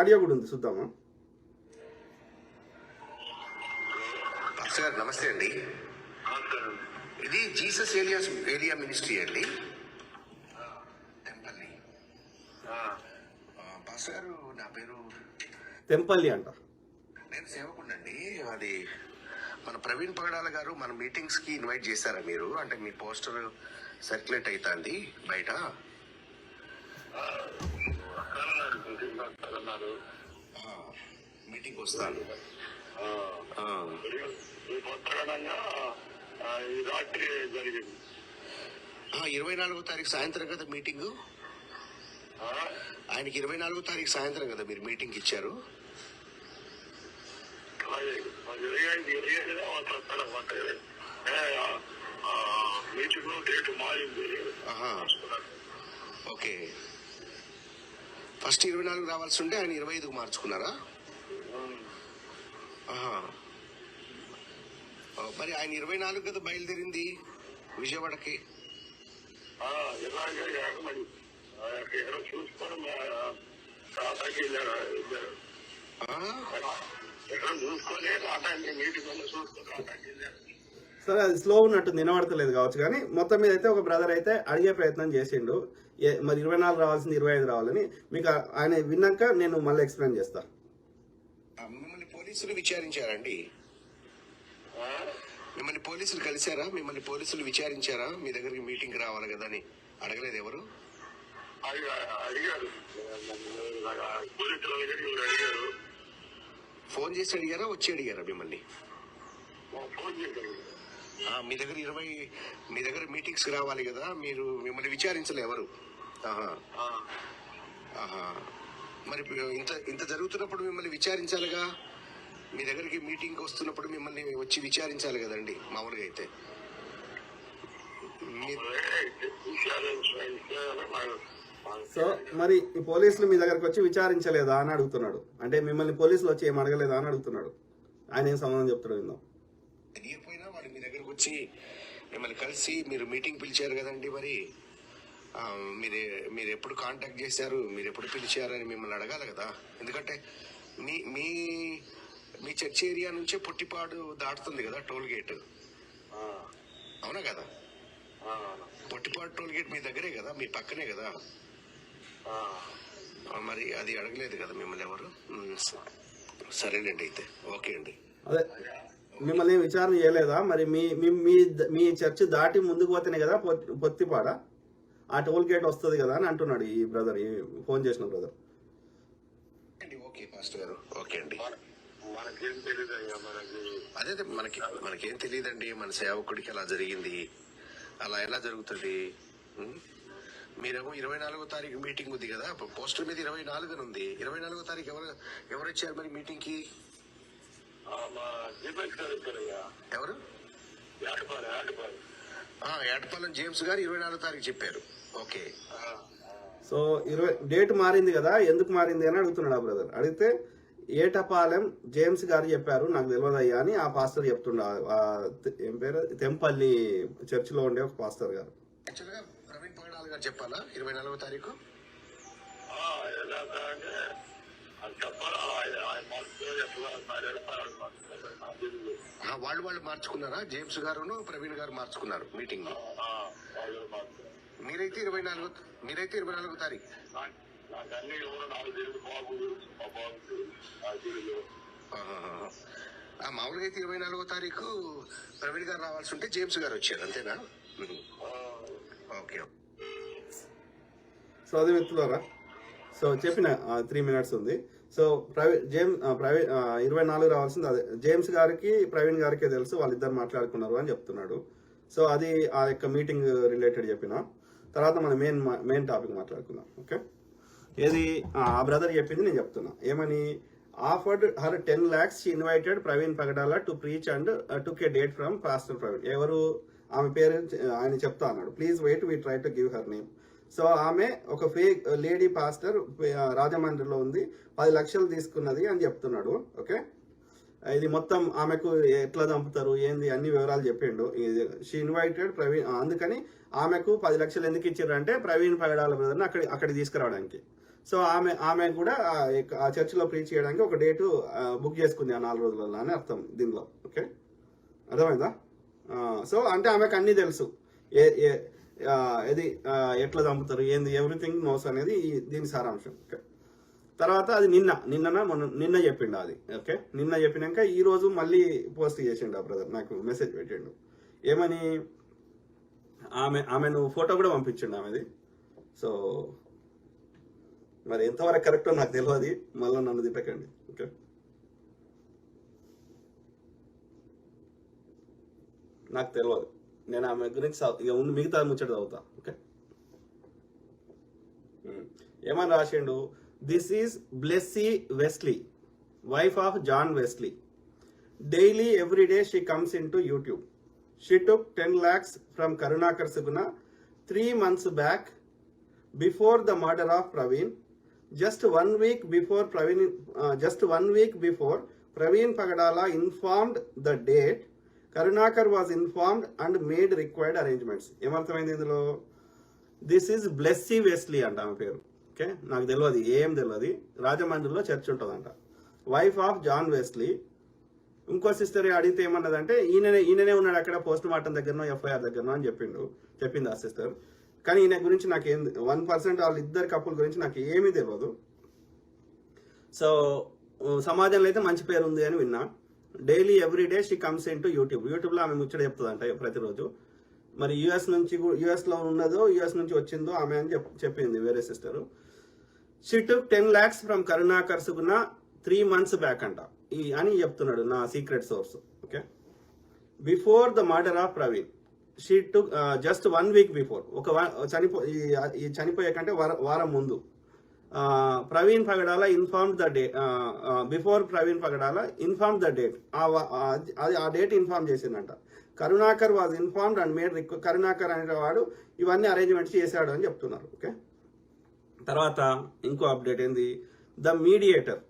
Audio కూడా ఉంది చూద్దామా? గారు నమస్తే అండి. ఇది జీసస్ ఏరియా ఏరియా మినిస్ట్రీ అండి. టెంపల్లి. గారు నా పేరు తెంపల్లి అంట. నేను సేవకుండండి అది మన ప్రవీణ్ పగడాల గారు మన మీటింగ్స్కి ఇన్వైట్ చేశారా మీరు? అంటే మీ పోస్టర్ సర్క్యులేట్ అవుతుంది బయట. ఆ, మీటింగ్ వస్తాను. రాత్రి జరిగింది. ఇరవై నాలుగో తారీఖు సాయంత్రం కదా మీటింగ్? ఆయనకి ఇరవై నాలుగో తారీఖు సాయంత్రం కదా మీరు మీటింగ్ ఇచ్చారు? మీటింగ్ డేట్ మారింది. ఆహా. ఓకే. ఫస్ట్ ఇరవై నాలుగు రావాల్సి ఉంటే ఆయన ఇరవై ఐదుకు మార్చుకున్నారా? మరి ఆయన ఇరవై నాలుగు కదా బయలుదేరింది విజయవాడకి. ఇలాగే మరి. సరే అది స్లో ఉన్నట్టుంది వినబడతలేదు కావచ్చు కానీ మొత్తం మీద అయితే ఒక బ్రదర్ అయితే అడిగే ప్రయత్నం చేసిండు. మరి ఇరవై నాలుగు రావాల్సింది ఇరవై ఐదు రావాలని. మీకు ఆయన విన్నాక నేను మళ్ళీ ఎక్స్ప్లెయిన్ చేస్తా. మిమ్మల్ని పోలీసులు విచారించారండి. మిమ్మల్ని పోలీసులు కలిశారా? మిమ్మల్ని పోలీసులు విచారించారా? మీ దగ్గరికి మీటింగ్ రావాలి కదా అని అడగలేదు ఎవరు? అడిగా- అడిగారు ఫోన్ చేసి అడిగారా? వచ్చి అడిగారా మిమ్మల్ని? ఫోన్ చేశారు ఆ, మీ దగ్గర ఇరవై మీ దగ్గర మీటింగ్స్ రావాలి కదా మీరు మిమ్మల్ని విచారించలే ఎవరు? ఆహా. ఆహా. మరి ఇంత ఇంత జరుగుతున్నప్పుడు మిమ్మల్ని విచారించాలిగా? మీ దగ్గరికి మీటింగ్ వస్తున్నప్పుడు మిమ్మల్ని వచ్చి విచారించాలి కదండి మామూలుగా అయితే. సో మరి ఈ పోలీసులు మీ దగ్గరకు వచ్చి విచారించలేదా అని అడుగుతున్నాడు. అంటే మిమ్మల్ని పోలీసులు వచ్చి ఏం అడగలేదా అని అడుగుతున్నాడు. ఆయన ఏం సమాధానం చెప్తాడు విందాం. దగ్గరకు వచ్చి మిమ్మల్ని కలిసి మీరు మీటింగ్ పిలిచారు కదండి మరి. ఆ, మీరు మీరు ఎప్పుడు కాంటాక్ట్ చేశారు మీరు ఎప్పుడు పిలిచారు అని మిమ్మల్ని అడగాలి కదా. ఎందుకంటే మీ మీ మీ చర్చ్ ఏరియా నుంచే పొట్టిపాడు దాటుతుంది కదా టోల్ గేట్. అవునా కదా? పొట్టిపాడు టోల్ గేట్ మీ దగ్గరే కదా మీ పక్కనే కదా. ఆ, మరి అది అడగలేదు కదా మిమ్మల్ని ఎవరు? సరేనండి అయితే. ఓకే అండి. అదే. మిమ్మల్ని ఏం విచారణ చేయలేదా? మరి మీ మీ- మీ చర్చ్ దాటి ముందుకు పోతేనే కదా పొత్తి- పొత్తిపాడ? ఆ టోల్ గేట్ వస్తుంది కదా అని అంటున్నాడు ఈ బ్రదర్ ఈ ఫోన్ చేసిన బ్రదర్. అండి ఓకే పాస్టర్ గారు. ఓకే అండి. మనకేం తెలియదు అయ్యా మనకి? అదే అదే మనకి మనకేం తెలియదండి మన సేవకుడికి అలా జరిగింది. అలా ఎలా జరుగుతుంది? మీరేమో ఇరవై నాలుగో తారీఖు మీటింగ్ ఉంది కదా? పోస్టర్ మీద ఇరవై నాలుగున ఉంది. ఇరవై నాలుగో తారీఖు ఎవరు ఎవరు వచ్చారు మరి మీటింగ్కి ఆ, మా దీపక్ సార్ ఇక్కడయ్యా ఎవరు? ఏటపాలి జేమ్స్ గారు ఇరవై నాలుగో తారీఖు చెప్పారు. ఓకే. సో ఇరవై డేట్ మారింది కదా ఎందుకు మారింది అని అడుగుతున్నాడు ఆ బ్రదర్? అడిగితే ఏటపాలెం జేమ్స్ గారు చెప్పారు నాకు తెలియదయ్యా అని ఆ పాస్టర్ చెప్తుండ. ఏం పేరు? తెంపల్లి చర్చిలో ఉండే ఒక పాస్టర్ గారు. ప్రవీణ్ పగడాల్ గారు చెప్పాలా? ఇరవై నాలుగో తారీఖు? వాళ్ళు వాళ్ళు మార్చుకున్నారా? జేమ్స్ గారును ప్రవీణ్ గారు మార్చుకున్నారు మీటింగ్ మీరైతే ఇరవై నాలుగో మీరైతే ఇరవై నాలుగో తారీఖు. మామూలుగా అయితే ఇరవై నాలుగో తారీఖు ప్రవీణ్ గారు రావాల్సి ఉంటే జేమ్స్ గారు వచ్చారు అంతేనా. ఓకే. సో అది మిత్రులారా సో చెప్పిన త్రీ మినిట్స్ ఉంది. సో ప్రవీణ్ జేమ్ ప్రవీణ్ ఇరవై నాలుగు రావాల్సింది అదే. జేమ్స్ గారికి ప్రవీణ్ గారికి తెలుసు వాళ్ళిద్దరు మాట్లాడుకున్నారు అని చెప్తున్నాడు. సో అది ఆ యొక్క మీటింగ్ రిలేటెడ్ చెప్పిన. తర్వాత మనం మెయిన్ మెయిన్ టాపిక్ మాట్లాడుకుందాం ఓకే? ఏది? ఆ బ్రదర్ చెప్పింది నేను చెప్తున్నా. ఏమని? Offered her ten lakhs invited Praveen Pagadala to preach and took a date from pastor Praveen. ఎవరు? ఆమె పేరు ఆయన చెప్తా అన్నాడు. Please wait we try to give her name so ఆమె ఒక ఫేక్ లేడీ పాస్టర్ రాజమండ్రిలో ఉంది. పది లక్షలు తీసుకున్నది అని చెప్తున్నాడు. ఓకే? ఇది మొత్తం ఆమెకు ఎట్లా చంపుతారు ఏంది అన్ని వివరాలు చెప్పిండు. షీ ఇన్వైటెడ్ ప్రవీణ్ అందుకని ఆమెకు పది లక్షలు ఎందుకు ఇచ్చారు అంటే ప్రవీణ్ పగడాల బ్రదర్ని అక్కడ అక్కడికి తీసుకురావడానికి. సో ఆమె ఆమె కూడా ఆ చర్చ్లో చర్చిలో ప్రీచ్ చేయడానికి ఒక డేటు బుక్ చేసుకుంది ఆ నాలుగు రోజులలో అని అర్థం దీనిలో. ఓకే? అర్థమైందా? సో అంటే ఆమెకు అన్నీ తెలుసు. ఏ ఏ ఇది ఎట్లా చంపుతారు ఏంది ఎవ్రీథింగ్ నోస్ అనేది దీని సారాంశం. ఓకే తర్వాత అది నిన్న నిన్న మొన్న నిన్న చెప్పిండు అది. ఓకే నిన్న చెప్పినాక ఈ రోజు మళ్ళీ పోస్ట్ చేసిండు ఆ బ్రదర్ నాకు మెసేజ్ పెట్టిండు. ఏమని ఆమె ఆమెను ఫోటో కూడా పంపించిండు ఆమెది. సో మరి ఎంతవరకు కరెక్టో నాకు తెలియదు మళ్ళీ నన్ను తిట్టకండి. ఓకే నాకు తెలియదు నేను ఆమె గురించి ఇక ఉన్న మిగతా ముచ్చట చదువుతా ఓకే. ఏమని రాసిండు? This is Blessy Wesley wife of John Wesley daily every day she comes into YouTube she took ten lakhs from Karunakar Suguna three months back before the murder of Praveen just one week before Praveen just one week before Praveen Pagadala informed the date Karunakar was informed and made required arrangements ఏమర్థమైంది ఇందులో? This is Blessy Wesley అంట ఆమె పేరు. Okay నాకు తెలియదు ఏం తెలియదు రాజమండ్రిలో చర్చ్ ఉంటుందంట. వైఫ్ ఆఫ్ జాన్ వెస్లీ ఇంకో సిస్టర్ అడిగితే ఏమన్నదంటే ఈయననే ఈయననే ఉన్నాడు అక్కడ పోస్ట్ మార్టం దగ్గరనో ఎఫ్ఐఆర్ దగ్గరనో అని చెప్పిండు. చెప్పింది ఆ సిస్టర్ కానీ ఈయన గురించి నాకు ఏం వన్ పర్సెంట్ వాళ్ళ ఇద్దరు కప్పుల గురించి నాకు ఏమీ తెలియదు సో సమాజంలో అయితే మంచి పేరు ఉంది అని విన్నా. Daily every day she comes into YouTube. యూట్యూబ్లో ఆమె ముచ్చట చెప్తుందంట ప్రతిరోజు. మరి యుఎస్ నుంచి యుఎస్లో ఉన్నదో యుఎస్ నుంచి వచ్చిందో ఆమె అని చెప్పింది వేరే sister. She took ten lakhs from Karunakar Suguna three months back అంట. ఈ అని చెప్తున్నాడు నా secret source okay before the murder of Praveen she took just one week before ఒక చనిపో ఈ- చనిపోయే కంటే వారం ముందు. Praveen Pagadala inform the day before Praveen Pagadala inform the date అది ఆ డేట్ ఇన్ఫార్మ్ చేసిందంట. Karunakar was informed and made రిక్వ Karunakar అనేవాడు ఇవన్నీ అరేంజ్మెంట్స్ చేశాడు అని చెప్తున్నారు. ఓకే? తర్వాత ఇంకో అప్డేట్ ఏంది? The mediator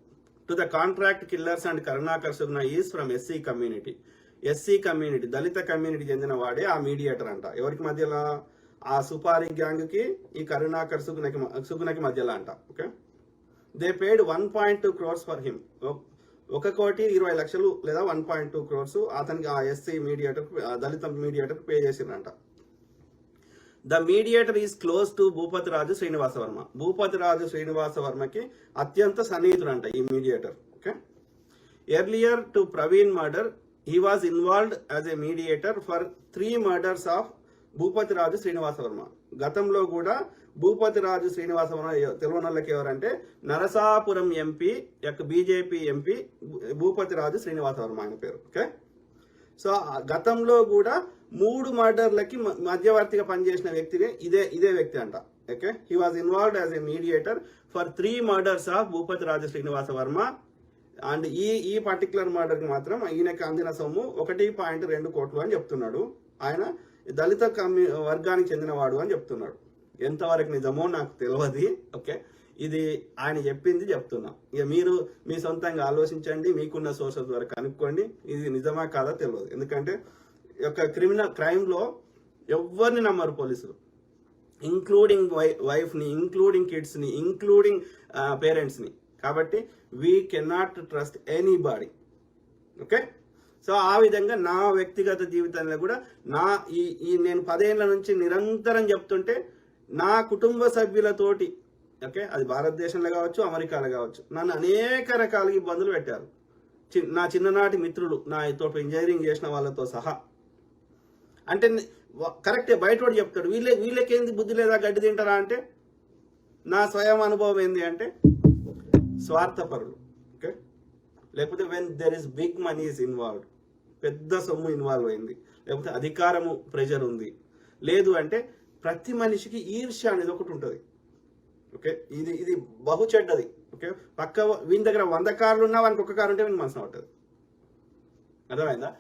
to the contract killers and Karunakar Sugna is from SC community SC community Dalit community చెందిన వాడే ఆ మీడియేటర్ అంట. ఎవరికి మధ్యలో? ఆ సుపారీ గ్యాంగ్కి ఈ కరుణాకర్ సుగునకి సుగునకి మధ్యలో అంట okay? They paid one point two crores for him ఒక కోటి ఇరవై లక్షలు లేదా వన్ పాయింట్ టూ క్రోర్స్ అతనికి ఆ SC mediator Dalit mediator pay చేసిందంట the mediator is close to Bhupathi Raju Srinivasa Varma. Bhupathi Raju Srinivasa వర్మకి అత్యంత సన్నిహితుడంట ఈ mediator okay? Earlier to Praveen murder he was involved as a mediator for three murders of Bhupathi Raju Srinivasa Varma. గతంలో కూడా భూపతి రాజు శ్రీనివాస వర్మ ఎవ- ఎవరంటే Narasapuram MP యొక్క BJP MP Bhupathi Raju Srinivasa Varma ఆయన పేరు. ఓకే? సో గతంలో కూడా మూడు మర్డర్లకి మ- మధ్యవర్తిగా పనిచేసిన వ్యక్తినే ఇదే ఇదే వ్యక్తి అంట. Okay? He was involved as a mediator for three murders of Bhupathi Raju Srinivasa Varma. And ఈ ఈ పర్టికులర్ మర్డర్కి మాత్రం ఈయనకి అందిన సొమ్ము ఒకటి పాయింట్ రెండు కోట్లు అని చెప్తున్నాడు. ఆయన దళిత కమ్యూ వర్గానికి చెందినవాడు అని చెప్తున్నాడు. ఎంతవరకు నిజమో నాకు తెలియదు ఓకే? ఇది ఆయన చెప్పింది చెప్తున్నా. ఇక మీరు మీ సొంతంగా ఆలోచించండి మీకున్న సోర్సెస్ ద్వారా కనుక్కోండి. ఇది నిజమా కాదా తెలియదు ఎందుకంటే యొక్క క్రిమినల్ క్రైమ్లో ఎవరిని నమ్మరు పోలీసులు? ఇంక్లూడింగ్ వై వైఫ్ని ఇంక్లూడింగ్ కిడ్స్ని ఇంక్లూడింగ్ పేరెంట్స్ని. కాబట్టి we cannot trust any body okay? So ఆ విధంగా నా వ్యక్తిగత జీవితంలో కూడా నా ఈ ఈ నేను పదేళ్ళ నుంచి నిరంతరం చెప్తుంటే నా కుటుంబ సభ్యులతోటి ఓకే అది భారతదేశంలో కావచ్చు అమెరికాలో కావచ్చు నన్ను అనేక రకాల ఇబ్బందులు పెట్టారు. చి- నా చిన్ననాటి మిత్రులు నా తోటి ఇంజనీరింగ్ చేసిన వాళ్ళతో సహా. అంటే కరెక్టే బయట వాడు చెప్తాడు వీళ్ళే వీళ్ళకేంది బుద్ధి లేదా గడ్డి తింటారా అంటే నా స్వయం అనుభవం ఏంది అంటే స్వార్థపరులు లేకపోతే when there is big money is involved పెద్ద సొమ్ము ఇన్వాల్వ్ అయింది. లేకపోతే అధికారము ప్రెజర్ ఉంది. లేదు అంటే ప్రతి మనిషికి ఈర్ష్య అనేది ఒకటి ఉంటుంది. ఓకే ఇది ఇది బహు చెడ్డది. ఓకే పక్క వీని దగ్గర వంద కార్లు ఉన్నా వానికి ఒక కారు ఉంటే వీని మనసు అవుతుంది అర్థమైందా?